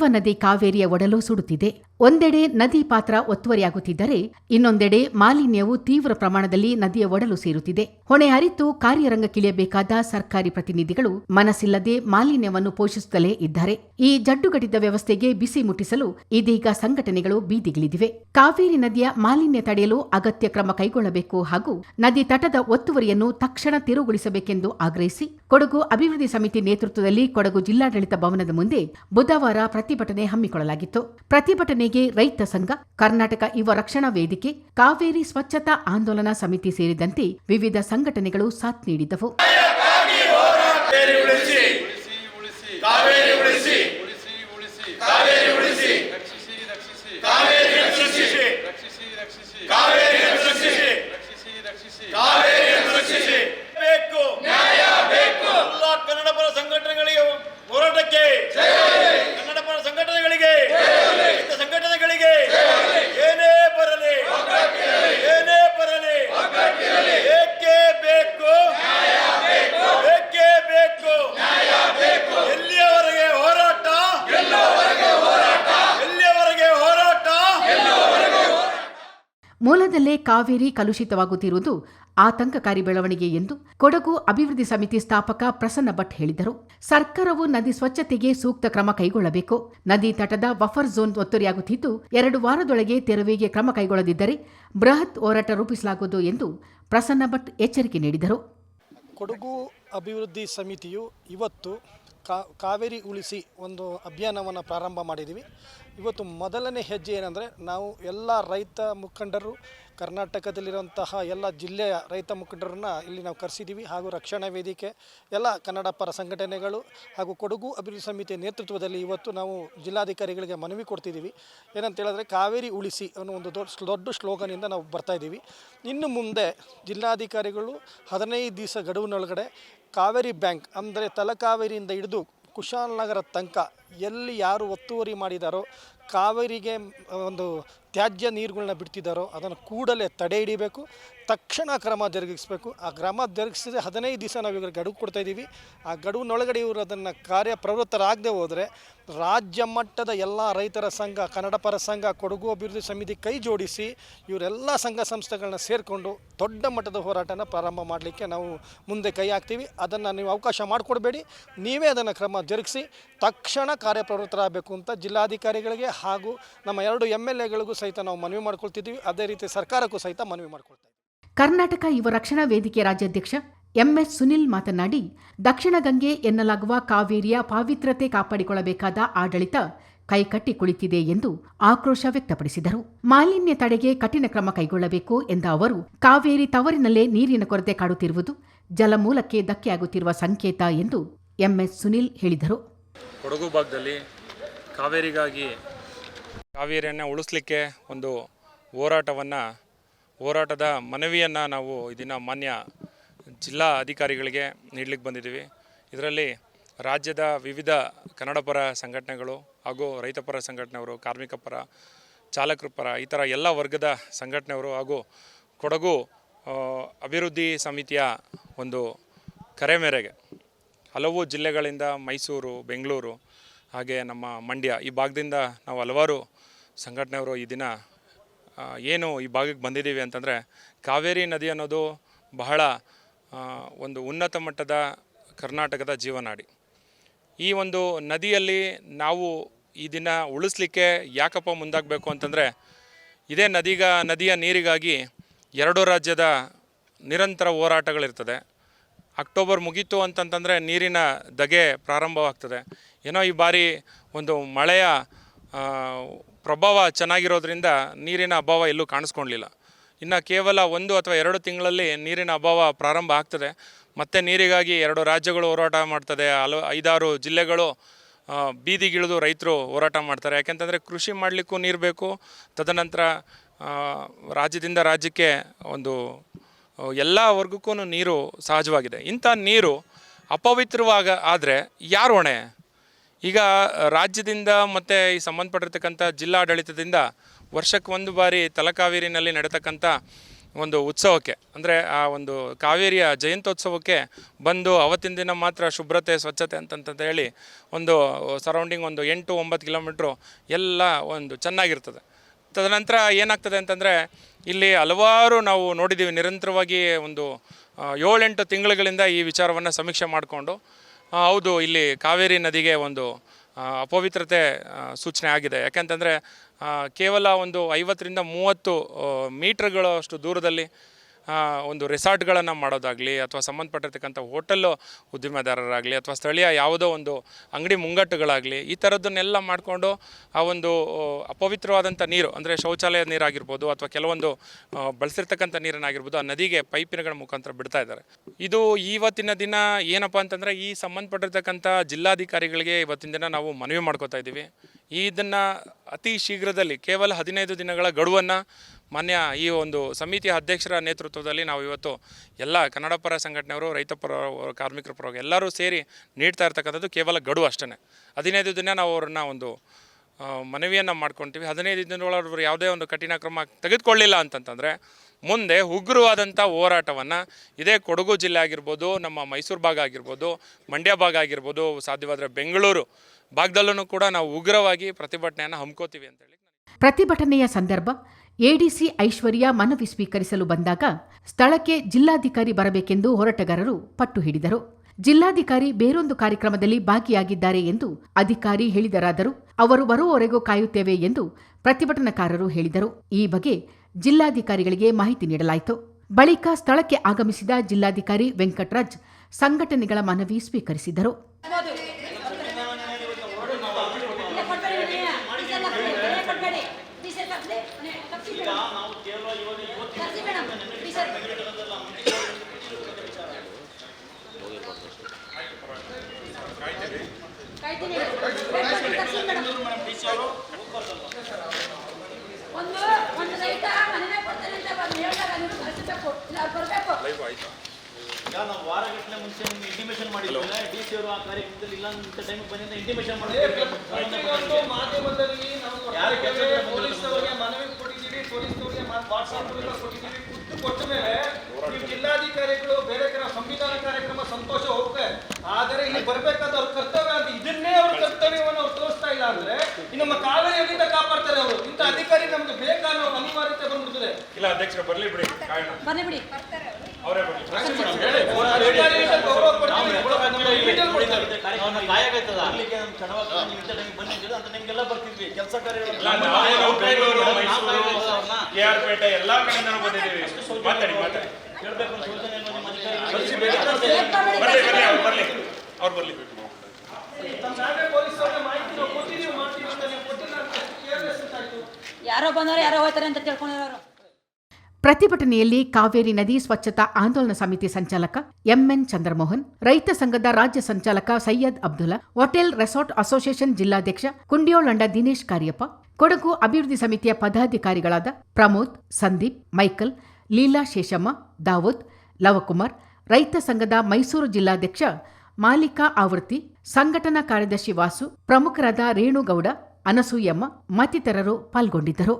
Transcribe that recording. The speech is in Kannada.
ಜೀವನದಿ ಕಾವೇರಿಯ ಒಡಲು ಸುಡುತ್ತಿದೆ. ಒಂದೆಡೆ ನದಿ ಪಾತ್ರ ಒತ್ತುವರಿಯಾಗುತ್ತಿದ್ದರೆ, ಇನ್ನೊಂದೆಡೆ ಮಾಲಿನ್ಯವು ತೀವ್ರ ಪ್ರಮಾಣದಲ್ಲಿ ನದಿಯ ಒಡಲು ಸೇರುತ್ತಿದೆ. ಹೊಣೆ ಅರಿತು ಕಾರ್ಯರಂಗಕ್ಕಿಳಿಯಬೇಕಾದ ಸರ್ಕಾರಿ ಪ್ರತಿನಿಧಿಗಳು ಮನಸ್ಸಿಲ್ಲದೆ ಮಾಲಿನ್ಯವನ್ನು ಪೋಷಿಸುತ್ತಲೇ ಇದ್ದಾರೆ. ಈ ಜಡ್ಡುಗಟ್ಟಿದ ವ್ಯವಸ್ಥೆಗೆ ಬಿಸಿ ಮುಟ್ಟಿಸಲು ಇದೀಗ ಸಂಘಟನೆಗಳು ಬೀದಿಗಿಳಿದಿವೆ. ಕಾವೇರಿ ನದಿಯ ಮಾಲಿನ್ಯ ತಡೆಯಲು ಅಗತ್ಯ ಕ್ರಮ ಕೈಗೊಳ್ಳಬೇಕು ಹಾಗೂ ನದಿ ತಟದ ಒತ್ತುವರಿಯನ್ನು ತಕ್ಷಣ ತೆರವುಗೊಳಿಸಬೇಕೆಂದು ಆಗ್ರಹಿಸಿ ಕೊಡಗು ಅಭಿವೃದ್ಧಿ ಸಮಿತಿ ನೇತೃತ್ವದಲ್ಲಿ ಕೊಡಗು ಜಿಲ್ಲಾಡಳಿತ ಭವನದ ಮುಂದೆ ಬುಧವಾರ ಪ್ರತಿಭಟನೆ ಹಮ್ಮಿಕೊಳ್ಳಲಾಗಿತ್ತು. ಪ್ರತಿಭಟನೆಗೆ ರೈತ ಸಂಘ, ಕರ್ನಾಟಕ ಯುವ ರಕ್ಷಣಾ ವೇದಿಕೆ, ಕಾವೇರಿ ಸ್ವಚ್ಛತಾ ಆಂದೋಲನ ಸಮಿತಿ ಸೇರಿದಂತೆ ವಿವಿಧ ಸಂಘಟನೆಗಳು ಸಾಥ್ ನೀಡಿದವು ಕಾವೇರಿ ಉಳಿಸಿ ಉಳಿಸಿ ಕಾವೇರಿ ಉಳಿಸಿ ಉಳಿಸಿ ಉಳಿಸಿ ಕಾವೇರಿ ಉಳಿಸಿ ರಕ್ಷಿಸಿ ರಕ್ಷಿಸಿ ಕಾವೇರಿ ರಕ್ಷಿಸಿ ರಕ್ಷಿಸಿ ರಕ್ಷಿಸಿ ಕಾವೇರಿ ರಕ್ಷಿಸಿ ರಕ್ಷಿಸಿ ರಕ್ಷಿಸಿ ಕಾವೇರಿ ರಕ್ಷಿಸಿ ಬೇಕು ನ್ಯಾಯ ಬೇಕು ಎಲ್ಲ ಕನ್ನಡ ಪರ ಸಂಘಟನೆಗಳಿಗೆ ಹೋರಾಟಕ್ಕೆ ಕನ್ನಡ ಪರ ಸಂಘಟನೆಗಳಿಗೆ ರೈತ ಸಂಘಟನೆಗಳಿಗೆ ಏನೇ ಬರಲಿ ಏನೇ ಬರಲಿ ಏಕೆ ಬೇಕು ಏಕೆ ಬೇಕು ಎಲ್ಲಿಯವರೆಗೆ ಹೋರಾಟ ಎಲ್ಲಿಯವರೆಗೆ ಹೋರಾಟ ಮೂಲದಲ್ಲೇ ಕಾವೇರಿ ಕಲುಷಿತವಾಗುತ್ತಿರುವುದು ಆತಂಕಕಾರಿ ಬೆಳವಣಿಗೆ ಎಂದು ಕೊಡಗು ಅಭಿವೃದ್ಧಿ ಸಮಿತಿ ಸ್ಥಾಪಕ ಪ್ರಸನ್ನ ಭಟ್ ಹೇಳಿದರು. ಸರ್ಕಾರವು ನದಿ ಸ್ವಚ್ಛತೆಗೆ ಸೂಕ್ತ ಕ್ರಮ ಕೈಗೊಳ್ಳಬೇಕು. ನದಿ ತಟದ ಬಫರ್ ಝೋನ್ ಒತ್ತುವರಿಯಾಗುತ್ತಿದ್ದು ಎರಡು ವಾರದೊಳಗೆ ತೆರವಿಗೆ ಕ್ರಮ ಕೈಗೊಳ್ಳದಿದ್ದರೆ ಬೃಹತ್ ಹೋರಾಟ ರೂಪಿಸಲಾಗುವುದು ಎಂದು ಪ್ರಸನ್ನ ಭಟ್ ಎಚ್ಚರಿಕೆ ನೀಡಿದರು. ಕೊಡಗು ಅಭಿವೃದ್ಧಿ ಸಮಿತಿಯು ಇವತ್ತು ಕಾವೇರಿ ಉಳಿಸಿ ಒಂದು ಅಭಿಯಾನವನ್ನು ಪ್ರಾರಂಭ ಮಾಡಿದ್ದೀವಿ ಇವತ್ತು ಮೊದಲನೇ ಹೆಜ್ಜೆ ಏನಂದರೆ, ನಾವು ಎಲ್ಲ ರೈತ ಮುಖಂಡರು, ಕರ್ನಾಟಕದಲ್ಲಿರುವಂತಹ ಎಲ್ಲ ಜಿಲ್ಲೆಯ ರೈತ ಮುಖಂಡರನ್ನ ಇಲ್ಲಿ ನಾವು ಕರೆಸಿದ್ದೀವಿ ಹಾಗೂ ರಕ್ಷಣಾ ವೇದಿಕೆ, ಎಲ್ಲ ಕನ್ನಡ ಪರ ಸಂಘಟನೆಗಳು ಹಾಗೂ ಕೊಡಗು ಅಭಿವೃದ್ಧಿ ಸಮಿತಿಯ ನೇತೃತ್ವದಲ್ಲಿ ಇವತ್ತು ನಾವು ಜಿಲ್ಲಾಧಿಕಾರಿಗಳಿಗೆ ಮನವಿ ಕೊಡ್ತಿದ್ದೀವಿ ಏನಂತ ಹೇಳಿದ್ರೆ ಕಾವೇರಿ ಉಳಿಸಿ ಅನ್ನೋ ಒಂದು ದೊಡ್ಡ ದೊಡ್ಡ ಸ್ಲೋಗನಿಂದ ನಾವು ಬರ್ತಾಯಿದ್ದೀವಿ ಇನ್ನು ಮುಂದೆ ಜಿಲ್ಲಾಧಿಕಾರಿಗಳು ಹದಿನೈದು ದಿವಸ ಗಡುವಿನೊಳಗಡೆ ಕಾವೇರಿ ಬ್ಯಾಂಕ್, ಅಂದರೆ ತಲಕಾವೇರಿಯಿಂದ ಹಿಡಿದು ಕುಶಾಲನಗರ ತನಕ ಎಲ್ಲಿ ಯಾರು ಒತ್ತುವರಿ ಮಾಡಿದಾರೋ, ಕಾವೇರಿಗೆ ಒಂದು ತ್ಯಾಜ್ಯ ನೀರುಗಳನ್ನ ಬಿಡ್ತಿದ್ದಾರೋ ಅದನ್ನು ಕೂಡಲೇ ತಡೆ ಹಿಡಿಬೇಕು. ತಕ್ಷಣ ಕ್ರಮ ಜರುಗಿಸಬೇಕು. ಆ ಕ್ರಮ ಜರುಗಿಸಿದ್ರೆ ಹದಿನೈದು ದಿವಸ ನಾವು ಇವ್ರಿಗೆ ಗಡುವು ಕೊಡ್ತಾ ಇದ್ದೀವಿ. ಆ ಗಡುವಿನೊಳಗಡೆ ಇವರು ಅದನ್ನು ಕಾರ್ಯಪ್ರವೃತ್ತರಾಗದೆ ಹೋದರೆ ರಾಜ್ಯ ಮಟ್ಟದ ಎಲ್ಲ ರೈತರ ಸಂಘ, ಕನ್ನಡ ಪರ ಸಂಘ, ಕೊಡಗು ಅಭಿವೃದ್ಧಿ ಸಮಿತಿ ಕೈ ಜೋಡಿಸಿ ಇವರೆಲ್ಲ ಸಂಘ ಸಂಸ್ಥೆಗಳನ್ನ ಸೇರಿಕೊಂಡು ದೊಡ್ಡ ಮಟ್ಟದ ಹೋರಾಟನ ಪ್ರಾರಂಭ ಮಾಡಲಿಕ್ಕೆ ನಾವು ಮುಂದೆ ಕೈ ಹಾಕ್ತೀವಿ. ಅದನ್ನು ನೀವು ಅವಕಾಶ ಮಾಡಿಕೊಡಬೇಡಿ. ನೀವೇ ಅದನ್ನು ಕ್ರಮ ಜರುಗಿಸಿ ತಕ್ಷಣ ಕಾರ್ಯಪ್ರವೃತ್ತರಾಗಬೇಕು ಅಂತ ಜಿಲ್ಲಾಧಿಕಾರಿಗಳಿಗೆ ಹಾಗೂ ನಮ್ಮ ಎರಡು ಎಂ ಎಲ್ ಸಹಿತ ನಾವು ಮನವಿ ಮಾಡ್ಕೊಳ್ತಿದ್ದೀವಿ. ಅದೇ ರೀತಿ ಸರ್ಕಾರಕ್ಕೂ ಸಹಿತ ಮನವಿ ಮಾಡ್ಕೊಳ್ತಾ ಇದ್ದೀವಿ ಕರ್ನಾಟಕ ಯುವ ರಕ್ಷಣಾ ವೇದಿಕೆ ರಾಜ್ಯಾಧ್ಯಕ್ಷ ಎಂಎಸ್ ಸುನಿಲ್ ಮಾತನಾಡಿ, ದಕ್ಷಿಣ ಗಂಗೆ ಎನ್ನಲಾಗುವ ಕಾವೇರಿಯ ಪಾವಿತ್ರತೆ ಕಾಪಾಡಿಕೊಳ್ಳಬೇಕಾದ ಆಡಳಿತ ಕೈಕಟ್ಟಿ ಕುಳಿತಿದೆ ಎಂದು ಆಕ್ರೋಶ ವ್ಯಕ್ತಪಡಿಸಿದರು. ಮಾಲಿನ್ಯ ತಡೆಗೆ ಕಠಿಣ ಕ್ರಮ ಕೈಗೊಳ್ಳಬೇಕು ಎಂದ ಅವರು, ಕಾವೇರಿ ತವರಿನಲ್ಲೇ ನೀರಿನ ಕೊರತೆ ಕಾಡುತ್ತಿರುವುದು ಜಲಮೂಲಕ್ಕೆ ಧಕ್ಕೆಯಾಗುತ್ತಿರುವ ಸಂಕೇತ ಎಂದು ಎಂಎಸ್ ಸುನಿಲ್ ಹೇಳಿದರು. ಕೊಡಗು ಭಾಗದಲ್ಲಿ ಕಾವೇರಿಗಾಗಿ ಕಾವೇರಿಯನ್ನು ಉಳಿಸಲಿಕ್ಕೆ ಒಂದು ಹೋರಾಟವನ್ನು ಹೋರಾಟದ ಮನವಿಯನ್ನು ನಾವು ಇದನ್ನು ಮಾನ್ಯ ಜಿಲ್ಲಾ ಅಧಿಕಾರಿಗಳಿಗೆ ನೀಡಲಿಕ್ಕೆ ಬಂದಿದ್ದೀವಿ. ಇದರಲ್ಲಿ ರಾಜ್ಯದ ವಿವಿಧ ಕನ್ನಡಪರ ಸಂಘಟನೆಗಳು ಹಾಗೂ ರೈತಪರ ಸಂಘಟನೆಯವರು, ಕಾರ್ಮಿಕ ಪರ, ಚಾಲಕರ ಪರ, ಈ ಥರ ಎಲ್ಲ ವರ್ಗದ ಸಂಘಟನೆಯವರು ಹಾಗೂ ಕೊಡಗು ಅಭಿವೃದ್ಧಿ ಸಮಿತಿಯ ಒಂದು ಕರೆ ಮೇರೆಗೆ ಹಲವು ಜಿಲ್ಲೆಗಳಿಂದ ಮೈಸೂರು, ಬೆಂಗಳೂರು ಹಾಗೆ ನಮ್ಮ ಮಂಡ್ಯ ಈ ಭಾಗದಿಂದ ನಾವು ಹಲವಾರು ಸಂಘಟನೆಯವರು ಈ ದಿನ ಏನು ಈ ಭಾಗಕ್ಕೆ ಬಂದಿದ್ದೀವಿ ಅಂತಂದರೆ ಕಾವೇರಿ ನದಿ ಅನ್ನೋದು ಬಹಳ ಒಂದು ಉನ್ನತ ಮಟ್ಟದ ಕರ್ನಾಟಕದ ಜೀವನಾಡಿ. ಈ ಒಂದು ನದಿಯಲ್ಲಿ ನಾವು ಈ ದಿನ ಉಳಿಸ್ಲಿಕ್ಕೆ ಯಾಕಪ್ಪ ಮುಂದಾಗಬೇಕು ಅಂತಂದರೆ ಇದೇ ನದಿಗ, ನದಿಯ ನೀರಿಗಾಗಿ ಎರಡು ರಾಜ್ಯದ ನಿರಂತರ ಹೋರಾಟಗಳಿರ್ತದೆ. ಅಕ್ಟೋಬರ್ ಮುಗೀತು ಅಂತಂತಂದರೆ ನೀರಿನ ದಗೆ ಪ್ರಾರಂಭವಾಗ್ತದೆ. ಏನೋ ಈ ಬಾರಿ ಒಂದು ಮಳೆಯ ಪ್ರಭಾವ ಚೆನ್ನಾಗಿರೋದ್ರಿಂದ ನೀರಿನ ಅಭಾವ ಎಲ್ಲೂ ಕಾಣಿಸ್ಕೊಳ್ಲಿಲ್ಲ ಇನ್ನು ಕೇವಲ ಒಂದು ಅಥವಾ ಎರಡು ತಿಂಗಳಲ್ಲಿ ನೀರಿನ ಅಭಾವ ಪ್ರಾರಂಭ ಆಗ್ತದೆ. ಮತ್ತೆ ನೀರಿಗಾಗಿ ಎರಡು ರಾಜ್ಯಗಳು ಹೋರಾಟ ಮಾಡ್ತದೆ. ಹಲವು ಐದಾರು ಜಿಲ್ಲೆಗಳು ಬೀದಿಗಿಳಿದು ರೈತರು ಹೋರಾಟ ಮಾಡ್ತಾರೆ. ಯಾಕೆಂತಂದರೆ ಕೃಷಿ ಮಾಡಲಿಕ್ಕೂ ನೀರು ಬೇಕು. ತದನಂತರ ರಾಜ್ಯದಿಂದ ರಾಜ್ಯಕ್ಕೆ ಒಂದು ಎಲ್ಲ ವರ್ಗಕ್ಕೂ ನೀರು ಸಹಜವಾಗಿದೆ. ಇಂಥ ನೀರು ಅಪವಿತ್ರವಾಗ ಆದರೆ ಯಾರು ಹೊಣೆ? ಈಗ ರಾಜ್ಯದಿಂದ ಮತ್ತು ಈ ಸಂಬಂಧಪಟ್ಟಿರ್ತಕ್ಕಂಥ ಜಿಲ್ಲಾಡಳಿತದಿಂದ ವರ್ಷಕ್ಕೆ ಒಂದು ಬಾರಿ ತಲಕಾವೇರಿನಲ್ಲಿ ನಡೀತಕ್ಕಂಥ ಒಂದು ಉತ್ಸವಕ್ಕೆ, ಅಂದರೆ ಆ ಒಂದು ಕಾವೇರಿಯ ಜಯಂತ್ಯೋತ್ಸವಕ್ಕೆ ಬಂದು ಅವತ್ತಿನ ದಿನ ಮಾತ್ರ ಶುಭ್ರತೆ, ಸ್ವಚ್ಛತೆ ಅಂತಂತ ಹೇಳಿ ಒಂದು ಸರೌಂಡಿಂಗ್ ಒಂದು ಎಂಟು ಒಂಬತ್ತು ಕಿಲೋಮೀಟ್ರು ಎಲ್ಲ ಒಂದು ಚೆನ್ನಾಗಿರ್ತದೆ. ತದನಂತರ ಏನಾಗ್ತದೆ ಅಂತಂದರೆ ಇಲ್ಲಿ ಹಲವಾರು ನಾವು ನೋಡಿದ್ದೀವಿ, ನಿರಂತರವಾಗಿ ಒಂದು ಏಳೆಂಟು ತಿಂಗಳುಗಳಿಂದ ಈ ವಿಚಾರವನ್ನು ಸಮೀಕ್ಷೆ ಮಾಡಿಕೊಂಡು ಹೌದು, ಇಲ್ಲಿ ಕಾವೇರಿ ನದಿಗೆ ಒಂದು ಅಪವಿತ್ರತೆ ಸೂಚನೆ ಆಗಿದೆ. ಯಾಕಂತಂದರೆ ಕೇವಲ ಒಂದು ಐವತ್ತರಿಂದ ಮೂವತ್ತು ಮೀಟ್ರ್ಗಳಷ್ಟು ದೂರದಲ್ಲಿ ಒಂದು ರೆಸಾರ್ಟ್ಗಳನ್ನು ಮಾಡೋದಾಗಲಿ ಅಥವಾ ಸಂಬಂಧಪಟ್ಟಿರ್ತಕ್ಕಂಥ ಹೋಟೆಲ್ಲು ಉದ್ದಿಮೆದಾರರಾಗಲಿ ಅಥವಾ ಸ್ಥಳೀಯ ಯಾವುದೋ ಒಂದು ಅಂಗಡಿ ಮುಂಗಟ್ಟುಗಳಾಗಲಿ ಈ ಥರದ್ದನ್ನೆಲ್ಲ ಮಾಡಿಕೊಂಡು ಆ ಒಂದು ಅಪವಿತ್ರವಾದಂಥ ನೀರು, ಅಂದರೆ ಶೌಚಾಲಯ ನೀರಾಗಿರ್ಬೋದು ಅಥವಾ ಕೆಲವೊಂದು ಬಳಸಿರ್ತಕ್ಕಂಥ ನೀರನ್ನಾಗಿರ್ಬೋದು ಆ ನದಿಗೆ ಪೈಪಿನಗಳ ಮುಖಾಂತರ ಬಿಡ್ತಾ ಇದ್ದಾರೆ. ಇದು ಇವತ್ತಿನ ದಿನ ಏನಪ್ಪ ಅಂತಂದರೆ ಈ ಸಂಬಂಧಪಟ್ಟಿರ್ತಕ್ಕಂಥ ಜಿಲ್ಲಾಧಿಕಾರಿಗಳಿಗೆ ಇವತ್ತಿನ ದಿನ ನಾವು ಮನವಿ ಮಾಡ್ಕೋತಾ ಇದ್ದೀವಿ. ಇದನ್ನು ಅತಿ ಶೀಘ್ರದಲ್ಲಿ, ಕೇವಲ ಹದಿನೈದು ದಿನಗಳ ಗಡುವನ್ನು ಮಾನ್ಯ ಈ ಒಂದು ಸಮಿತಿ ಅಧ್ಯಕ್ಷರ ನೇತೃತ್ವದಲ್ಲಿ ನಾವು ಇವತ್ತು ಎಲ್ಲ ಕನ್ನಡ ಪರ ಸಂಘಟನೆಯವರು ರೈತ ಪರ ಕಾರ್ಮಿಕರ ಪರವಾಗಿ ಎಲ್ಲರೂ ಸೇರಿ ನೀಡ್ತಾ ಇರ್ತಕ್ಕಂಥದ್ದು ಕೇವಲ ಗಡುವು ಅಷ್ಟೇ ಹದಿನೈದು ದಿನ ನಾವು ಅವ್ರನ್ನ ಒಂದು ಮನವಿಯನ್ನು ಮಾಡ್ಕೊತೀವಿ. ಹದಿನೈದು ದಿನದೊಳಗೆ ಯಾವುದೇ ಒಂದು ಕಠಿಣ ಕ್ರಮ ತೆಗೆದುಕೊಳ್ಳಿಲ್ಲ ಅಂತಂತಂದರೆ, ಮುಂದೆ ಉಗ್ರವಾದಂಥ ಹೋರಾಟವನ್ನು ಇದೇ ಕೊಡಗು ಜಿಲ್ಲೆ ಆಗಿರ್ಬೋದು, ನಮ್ಮ ಮೈಸೂರು ಭಾಗ ಆಗಿರ್ಬೋದು, ಮಂಡ್ಯ ಭಾಗ ಆಗಿರ್ಬೋದು, ಸಾಧ್ಯವಾದರೆ ಬೆಂಗಳೂರು ಭಾಗದಲ್ಲೂ ಕೂಡ ನಾವು ಉಗ್ರವಾಗಿ ಪ್ರತಿಭಟನೆಯನ್ನು ಹಮ್ಕೋತೀವಿ ಅಂತೇಳಿ ಪ್ರತಿಭಟನೆಯ ಸಂದರ್ಭ ಎಡಿಸಿ ಐಶ್ವರ್ಯ ಮನವಿ ಸ್ವೀಕರಿಸಲು ಬಂದಾಗ ಸ್ಥಳಕ್ಕೆ ಜಿಲ್ಲಾಧಿಕಾರಿ ಬರಬೇಕೆಂದು ಹೋರಾಟಗಾರರು ಪಟ್ಟು ಹಿಡಿದರು. ಜಿಲ್ಲಾಧಿಕಾರಿ ಬೇರೊಂದು ಕಾರ್ಯಕ್ರಮದಲ್ಲಿ ಭಾಗಿಯಾಗಿದ್ದಾರೆ ಎಂದು ಅಧಿಕಾರಿ ಹೇಳಿದರಾದರೂ ಅವರು ಬರುವವರೆಗೂ ಕಾಯುತ್ತೇವೆ ಎಂದು ಪ್ರತಿಭಟನಾಕಾರರು ಹೇಳಿದರು. ಈ ಬಗ್ಗೆ ಜಿಲ್ಲಾಧಿಕಾರಿಗಳಿಗೆ ಮಾಹಿತಿ ನೀಡಲಾಯಿತು. ಬಳಿಕ ಸ್ಥಳಕ್ಕೆ ಆಗಮಿಸಿದ ಜಿಲ್ಲಾಧಿಕಾರಿ ವೆಂಕಟರಾಜ್ ಸಂಘಟನೆಗಳ ಮನವಿ ಸ್ವೀಕರಿಸಿದರು. ಒಂದು ಒಂದು ರೈತ ಮನೆನೇ ಕೊಡ್ತಾನೆ ಅಂತ ಬಂದು ಹೇಳಿದಾಗ ನೀವು ಕಳಿಸ್ಬೇಕು ಇಲ್ಲ ಅವ್ರು ಬರಬೇಕು ಈಗ ನಾವು ವಾರಗಟ್ಟಲೆ ಮುಂಚೆ ನಿಮ್ಗೆ ಇಂಟಿಮೇಷನ್ ಡಿ ಸಿ ಅವರು ಆ ಕಾರ್ಯಕ್ರಮದಲ್ಲಿ ಇಲ್ಲ ಅಂತ ಟೈಮ್ ಬಂದಿದ್ದ ಇಂಟಿಮೇಷನ್ ಪ್ರತಿಯೊಂದು ಮಾಧ್ಯಮದಲ್ಲಿ ನಾವು ಯಾರು ಪೊಲೀಸ್ನವರಿಗೆ ಮನವಿ ಕೊಟ್ಟಿದ್ದೀವಿ ಪೊಲೀಸ್ನವರಿಗೆ ವಾಟ್ಸಾಪ್ ಮೂಲಕ ಕೊಟ್ಟಿದ್ದೀವಿ ಖುದ್ದು ಕೊಟ್ಟ ಮೇಲೆ ನೀವು ಜಿಲ್ಲಾಧಿಕಾರಿಗಳು ಬೇರೆ ಕಡೆ ಸಂವಿಧಾನ ಕಾರ್ಯಕ್ರಮ ಸಂತೋಷ ಹೋಗುತ್ತೆ ಆದರೆ ಇಲ್ಲಿ ಬರಬೇಕಾದ ಅವ್ರ ಕರ್ತವ್ಯ ಅಂತ ಇದನ್ನೇ ಅವ್ರ ಕರ್ತವ್ಯವನ್ನು ಅವ್ರು ತೋರಿಸ್ತಾ ಇಲ್ಲ ಅಂದ್ರೆ ಇನ್ನು ನಮ್ಮ ಕಾವೇರಿಯಿಂದ ಕಾಪಾಡ್ತಾರೆ ಅವರು. ಇಂಥ ಅಧಿಕಾರಿ ನಮ್ಗೆ ಬೇಕಾ ಅನ್ನೋ ಅನಿವಾರ್ಯತೆ ಬಂದ್ಬಿಡ್ತದೆ. ಇಲ್ಲ ಅಧ್ಯಕ್ಷರು ಬರ್ಲಿ ಬಿಡಿ. ಬರ್ಲಿ ಬಿಡಿ. ಕೆಲಸ ಪೇಟೆ ಎಲ್ಲಾ ಕಡೆಯಿಂದ ಬಂದಿದ್ದೀವಿ ಮಾತಾಡಿ ಮಾತಾಡಿ ಬರ್ಲಿ ಬರ್ಲಿ ಅವ್ರು ಬರ್ಲಿ ಅವ್ರು ಬರ್ಲಿ ಯಾರೋ ಬಂದವರು ಯಾರೋ ಹೋಗ್ತಾರೆ ಅಂತ ತಿಳ್ಕೊಂಡಿರೋರು ಪ್ರತಿಭಟನೆಯಲ್ಲಿ ಕಾವೇರಿ ನದಿ ಸ್ವಚ್ಛತಾ ಆಂದೋಲನ ಸಮಿತಿ ಸಂಚಾಲಕ ಎಂಎನ್ ಚಂದ್ರಮೋಹನ್, ರೈತ ಸಂಘದ ರಾಜ್ಯ ಸಂಚಾಲಕ Syed Abdulla, hotel resort association ಜಿಲ್ಲಾಧ್ಯಕ್ಷ ಕುಂಡಿಯೋಳಂಡ ದಿನೇಶ್ ಕಾರ್ಯಪ್ಪ, ಕೊಡಗು ಅಭಿವೃದ್ಧಿ ಸಮಿತಿಯ ಪದಾಧಿಕಾರಿಗಳಾದ ಪ್ರಮೋದ್, ಸಂದೀಪ್, ಮೈಕಲ್, ಲೀಲಾ ಶೇಷಮ್ಮ, ದಾವೂದ್, ಲವಕುಮಾರ್, ರೈತ ಸಂಘದ ಮೈಸೂರು ಜಿಲ್ಲಾಧ್ಯಕ್ಷ ಮಾಲಿಕಾ ಆವೃತ್ತಿ, ಸಂಘಟನಾ ಕಾರ್ಯದರ್ಶಿ ವಾಸು, ಪ್ರಮುಖರಾದ ರೇಣುಗೌಡ, ಅನಸೂಯಮ್ಮ ಮತ್ತಿತರರು ಪಾಲ್ಗೊಂಡಿದ್ದರು.